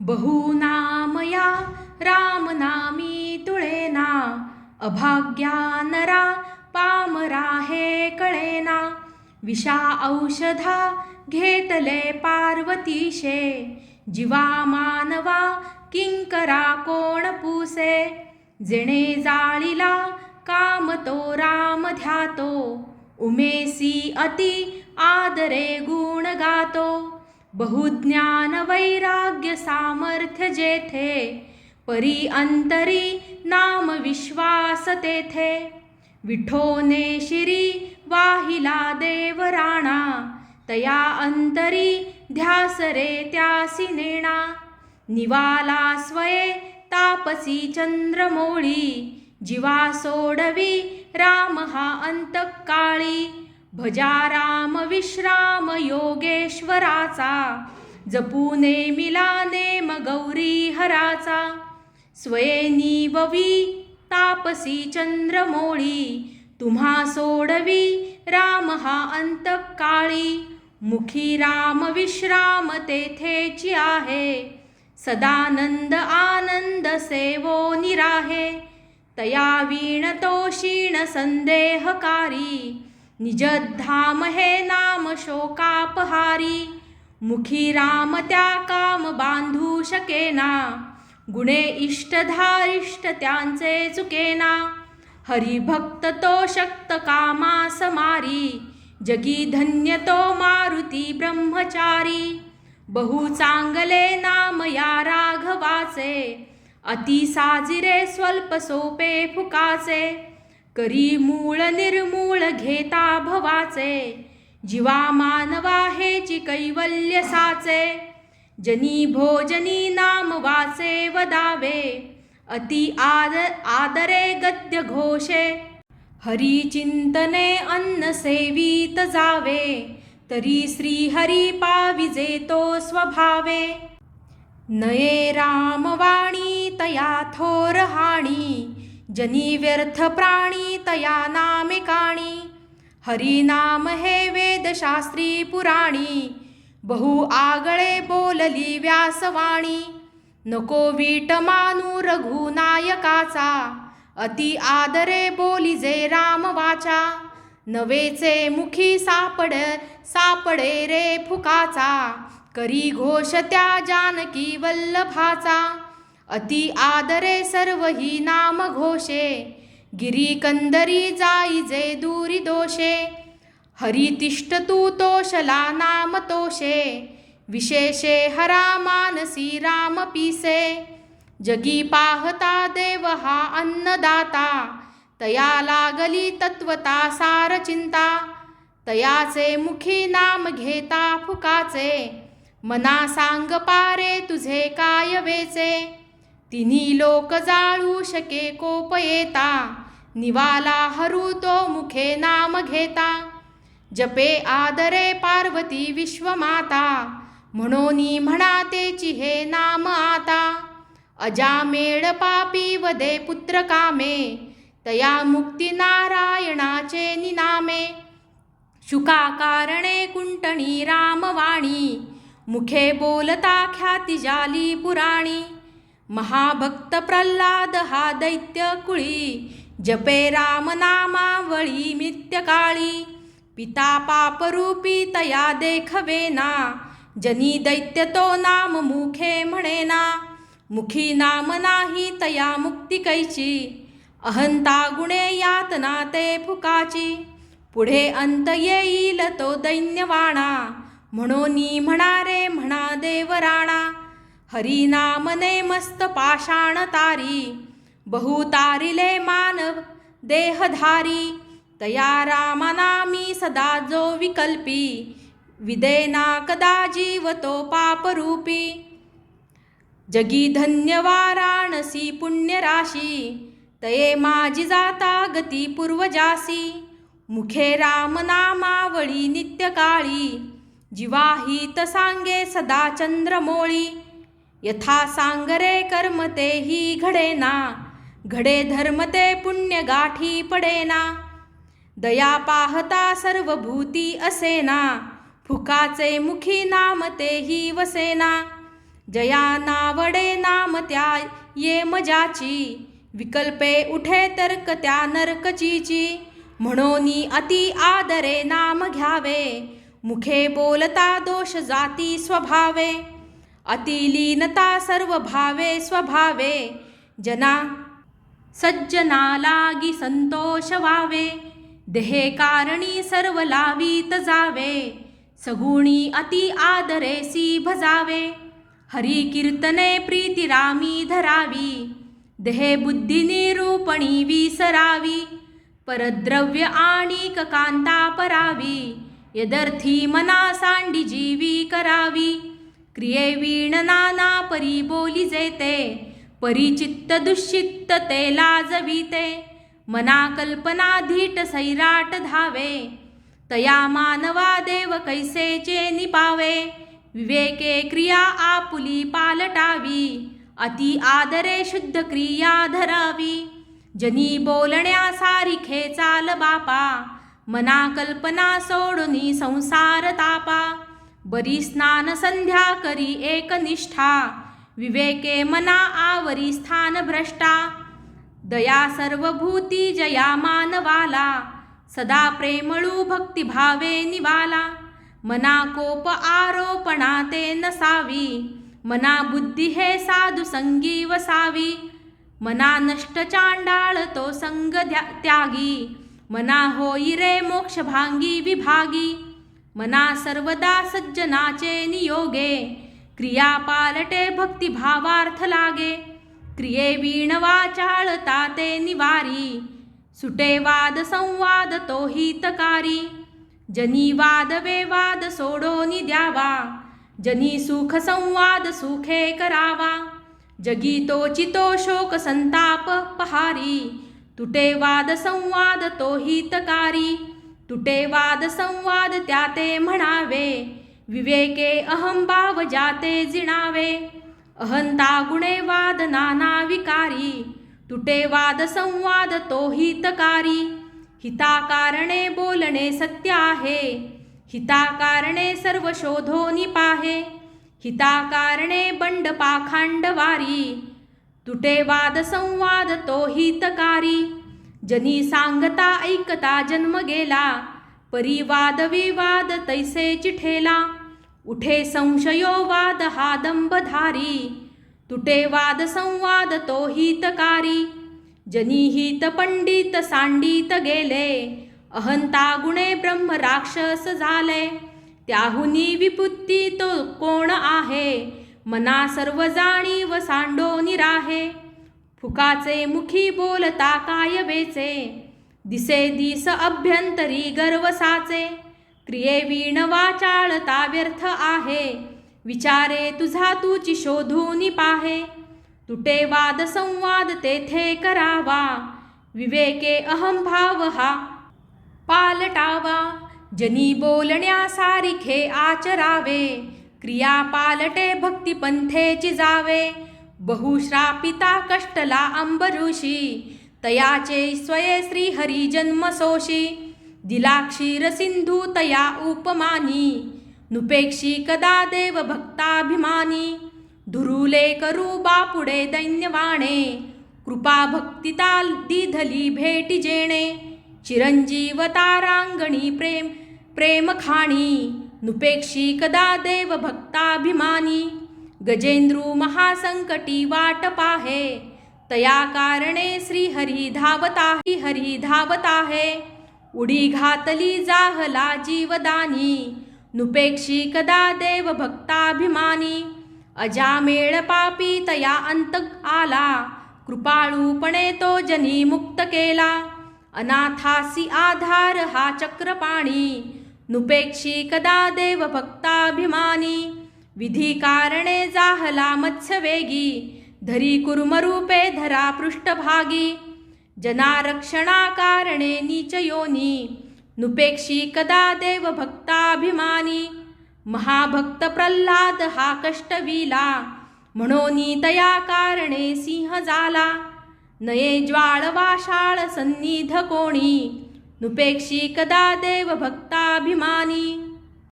बहुनामया रामनामी तुळेना अभाग्या नरा पामरा हे कळेना विषा औषधा घेतले पार्वतीशे जीवा मानवा किंकरा कोण पुसे जेणे जाळीला काम तो राम ध्यातो उमेसी अति आदरे गुण गातो. बहुज्ञान वैराग्य सामर्थ्य जेथे परी अंतरी नाम विश्वास तेथे। विठोने शिरी वाहिला देवराणा तया अंतरी ध्यास रे त्यासी नेणा। निवाला स्वये तापसी चंद्रमोळी जीवा सोडवी राम हा अंतकाळी। भजा राम विश्राम योगेश्वराचा जपूने मिला नेम गौरी हराचा स्वये ववी तापसी चंद्रमोळी तुम्हा सोडवी राम हा अंतकाळी मुखी राम विश्राम तेथेची आहे सदानंद आनंद सेवो निराहे तया वीण तो क्षीण संदेहकारी निजधाम हे नाम शोकापहारी मुखी राम त्या काम बांधू शकेना गुणे इष्टधारिष्ट त्यांचे चुकेना हरिभक्त तो शक्त कामा समारी जगी धन्य तो मारुती ब्रह्मचारी बहु चांगले नाम या राघवाचे अति साजिरे स्वल्प सोपे फुकाचे करी मूळ निर्मूळ घेता भवाचे जीवा मानवा हेची कैवल्य साचे जनी भोजनी नाम वाचे वदावे अति आद आदरे गद्य घोषे हरी चिंतने अन्न सेवीत जावे तरी श्री हरी पाविजे तो स्वभावे. नये रामवाणी तया थोर हाणी जनी व्यर्थ प्राणी तया नामिकाणी हरिनाम हे वेदशास्त्री पुराणी. बहु आगळे बोलली व्यासवाणी. नको वीट मानू रघुनायकाचा. अति आदरे बोली जे राम वाचा. नवेचे मुखी सापड सापडे रे फुकाचा. करी घोष त्या जानकी वल्लभाचा. अति आदरे सर्व ही नाम घोषे। गिरी कंदरी जाई जे दूरी दोषे। हरितिष्ठ तू तोषला नाम तोषे। विशेषे हरा मानसी राम पिसे। जगी पाहता देव हा अन्नदाता। तया लागली तत्वता सार चिंता। तयाचे मुखी नाम घेता फुकाचे। मना सांग पारे तुझे काय वेचे। तिन्ही लोक जाळू शके कोप येता निवाला हरू तो मुखे नाम घेता. जपे आदरे पार्वती विश्वमाता. म्हणोनी म्हणा तेची हे नाम आता. अजामेळ पापी वदे पुत्र कामे. तया मुक्ती नारायणाचे निनामे. शुका कारणे कुंटणी रामवाणी. मुखे बोलता ख्याती जाली पुराणी. महाभक्त प्रल्हाद हा दैत्य कुळी जपे राम नामावळी मित्यकाळी पिता पापरूपी तया देखवेना जनी दैत्य तो नाम मुखे म्हणेना मुखी नाम नाही तया मुक्ती कैची अहंता गुणे यातना ते फुकाची पुढे अंत येईल तो दैन्यवाणा म्हणोनी म्हणारे म्हणा देवराणा हरिनामने मस्त पाषाण तारी बहुतारिले मानव देहधारी तया रामनामी सदा जो विकल्पी विदेना कदा जीवतो पापरूपी। जगी धन्य वाराणसी पुण्यराशी तये माझी जाता गती पूर्वजासी। मुखे राम नामावळी नित्यकाळी जिवाही सांगे सदा चंद्रमोळी। यथा सांगरे कर्म तेही घडेना घडे धर्म ते पुण्य गाठी पडेना. दया पाहता सर्व भूती असेना फुकाचे मुखी नाम तेही वसेना. जया नावडे नाम त्या ये मजाची विकल्पे उठे तर्क त्या नरकचीची. म्हणोनी अति आदरे नाम घ्यावे मुखे बोलता दोष जाती स्वभावे. अतिलीनता सर्व भावे स्वभावे। जना सज्जना लागी संतोष वावे। देहे कारणी सर्व लावीत जावे। सगुणी अति आदरेसी भजावे। हरी कीर्तने प्रीती रामी धरावी। देहे बुद्धी निरूपणी विसरावी। परद्रव्य आणिक कांता परावी। यदर्थी मना सांडी जीवी करावी। क्रिये वीण नाना परी बोली जेते परिचित्त दुश्चित्त ते लाजविते मना कल्पना धीट सैराट धावे तया मानवा देव कैसेचे निपावे विवेके क्रिया आपुली पालटावी अति आदरे शुद्ध क्रिया धरावी जनी बोलण्या सारिखे चाल बापा मना कल्पना सोडुनी संसार तापा बरी स्नान संध्या करी एकनिष्ठा विवेके मना आवरी स्थान भ्रष्टा. दया सर्वभूती जया मानवाला. सदा प्रेमळू भक्तिभावे निवाला. मना कोप आरोपणा ते नसावी. मना बुद्धी हे साधु संगी वसावी. मना नष्ट चांडाळ तो संग ध्या- त्यागी. मना होई रे मोक्ष भांगी विभागी. मना सर्वदा सज्जनाचे नियोगे. क्रिया पालटे भक्तिभावार्थ लागे. क्रिये वीण वाचाळता ते निवारी. सुटे वाद संवाद तो हितकारी. जनी वाद वेवाद सोडोनी द्यावा जनी सुख संवाद सुखे करावा. जगी तो चितो शोक संताप पहारी. तुटे वाद संवाद तो हितकारी. तुटे वाद संवाद त्याते म्हणावे. विवेके अहंभाव जाते जिणावे. अहंता गुणे वाद नाना विकारी. तुटे वाद संवाद तो हितकारी. हिताकारणे बोलणे सत्य आहे. हिताकारणे सर्व शोधोनी पाहे हिताकारणे बंड पाखांड वारी. तुटे वाद संवाद तो हितकारी. जनी सांगता ऐकता जन्म गेला परिवाद विवाद तैसे चिठेला उठे संशयो वाद हा दंबधारी तुटे वाद संवाद तो हितकारी जनी हित पंडित सांडित गेले अहंता गुणे ब्रह्म राक्षस झाले त्याहुनी विपुत्ती तो कोण आहे मना सर्व जाणीव सांडो निराहे फुकाचे मुखी बोलता काय बेचे दिसे दिस अभ्यंतरी गर्वसाचे क्रिये वीण वाचाळता व्यर्थ आहे. विचारे तुझा तुची शोधून पाहे. तुटे वाद संवाद तेथे करावा. विवेके अहंभाव हा. पालटावा. जनी बोलण्या सारिखे आचरावे. क्रिया पालटे भक्तिपंथेची जावे. बहुश्रापिता कष्टला अंबरुषी तयाचे स्वये श्रीहरी जन्मसोषी दिला सिंधू तया उपमानी नुपेक्षी कदा देव भक्ताभिमानी धुरुले करू बापुडे दैन्यवाणे कृपा भक्तिता दिधली भेटी जेणे चिरंजीव तारांगणी प्रेम प्रेमखाणी नुपेक्षी कदा देव भक्ताभिमानी गजेंद्रू महासंकटी वाट पाहे. तया कारणे श्रीहरी धावता हरी धावत आहे उडी घातली जाहला जीवदानी. नुपेक्षी कदा देव भक्ताभिमानी. अजामेळ पापी तया अंत आला. कृपाळूपणे तो जनी मुक्त केला. अनाथासी आधार हा चक्रपाणी. नुपेक्षी कदा देव भक्ताभिमानी. विधी कारणे जाहला मत्स्यवेगी धरी कुर्मरूपे धरा पृष्ठभागी जनारक्षणा कारणे नीच योनी नुपेक्षी कदा देव भक्ताभिमानी महाभक्त प्रल्हाद हा कष्टविला म्हणोनी तया कारणे सिंह झाला नये ज्वाळवाशाळ सन्निध कोणी नुपेक्षी कदा देव भक्ताभिमानी